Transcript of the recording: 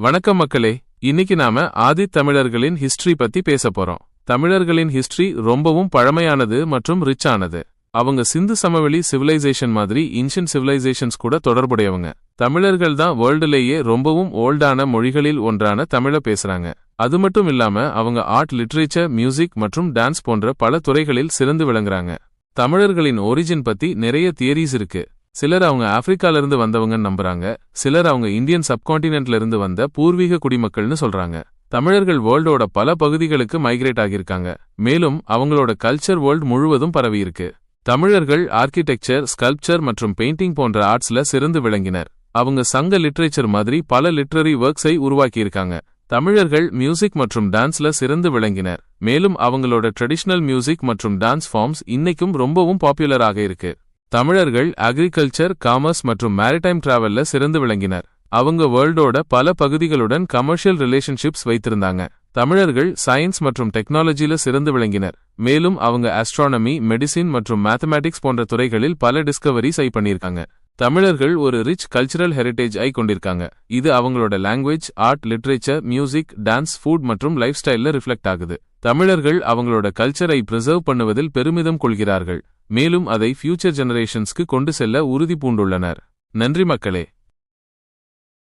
வணக்கம் மக்களே. இன்னைக்கு நாம ஆதி தமிழர்களின் ஹிஸ்டரி பத்தி பேச போறோம். தமிழர்களின் ஹிஸ்டரி ரொம்பவும் பழமையானது மற்றும் ரிச்சானது அவங்க சிந்து சமவெளி சிவிலைசேஷன் மாதிரி இன்ஷியன் சிவிலைசேஷன்ஸ் கூட தொடர்புடையவங்க. தமிழர்கள் தான் வேர்ல்டுலேயே ரொம்பவும் ஓல்டான மொழிகளில் ஒன்றான தமிழ பேசுறாங்க. அது மட்டும் இல்லாம அவங்க ஆர்ட் லிட்ரேச்சர் மியூசிக் மற்றும் டான்ஸ் போன்ற பல துறைகளில் சிறந்து விளங்குறாங்க. தமிழர்களின் ஒரிஜின் பத்தி நிறைய தியரிஸ் இருக்கு. சிலர் அவங்க ஆப்பிரிக்காலிருந்து வந்தவங்கன்னு நம்புறாங்க. சிலர் அவங்க இந்தியன் சப்கான்டினென்ட்ல இருந்து வந்த பூர்வீக குடிமக்கள்னு சொல்றாங்க. தமிழர்கள் வேர்ல்டோட பல பகுதிகளுக்கு மைக்ரேட் ஆகியிருக்காங்க. மேலும் அவங்களோட கல்ச்சர் வேர்ல்ட் முழுவதும் பரவியிருக்கு. தமிழர்கள் ஆர்கிடெக்சர் ஸ்கல்ப்சர் மற்றும் பெயிண்டிங் போன்ற ஆர்ட்ஸ்ல சிறந்து விளங்கினர். அவங்க சங்க லிட்ரேச்சர் மாதிரி பல லிட்ரரி ஒர்க்ஸை உருவாக்கியிருக்காங்க. தமிழர்கள் மியூசிக் மற்றும் டான்ஸ்ல சிறந்து விளங்கினர். மேலும் அவங்களோட ட்ரெடிஷனல் மியூசிக் மற்றும் டான்ஸ் ஃபார்ம்ஸ் இன்னைக்கும் ரொம்பவும் பாப்புலராக இருக்கு. தமிழர்கள் அக்ரிகல்ச்சர் காமர்ஸ் மற்றும் மேரிடைம் டிராவல்ல சிறந்து விளங்கினர். அவங்க வேர்ல்டோட பல பகுதிகளுடன் கமர்ஷியல் ரிலேஷன்ஷிப்ஸ் வைத்திருந்தாங்க. தமிழர்கள் சயின்ஸ் மற்றும் டெக்னாலஜில சிறந்து விளங்கினர். மேலும் அவங்க ஆஸ்ட்ரானமி மெடிசின் மற்றும் மேத்தமேட்டிக்ஸ் போன்ற துறைகளில் பல டிஸ்கவரிஸ் ஐ பண்ணியிருக்காங்க. தமிழர்கள் ஒரு ரிச் கல்ச்சரல் ஹெரிடேஜ் ஐ கொண்டிருக்காங்க. இது அவங்களோட language art literature music dance food மற்றும் லைஃப் ஸ்டைல்ல ரிஃப்ளெக்ட் ஆகுது. தமிழர்கள் அவங்களோட கல்ச்சரை பிரிசர்வ் பண்ணுவதில் பெருமிதம் கொள்கிறார்கள். மேலும் அதை ஃபியூச்சர் ஜெனரேஷன்ஸ்க்கு கொண்டு செல்ல உறுதி பூண்டுள்ளனர். நன்றி மக்களே.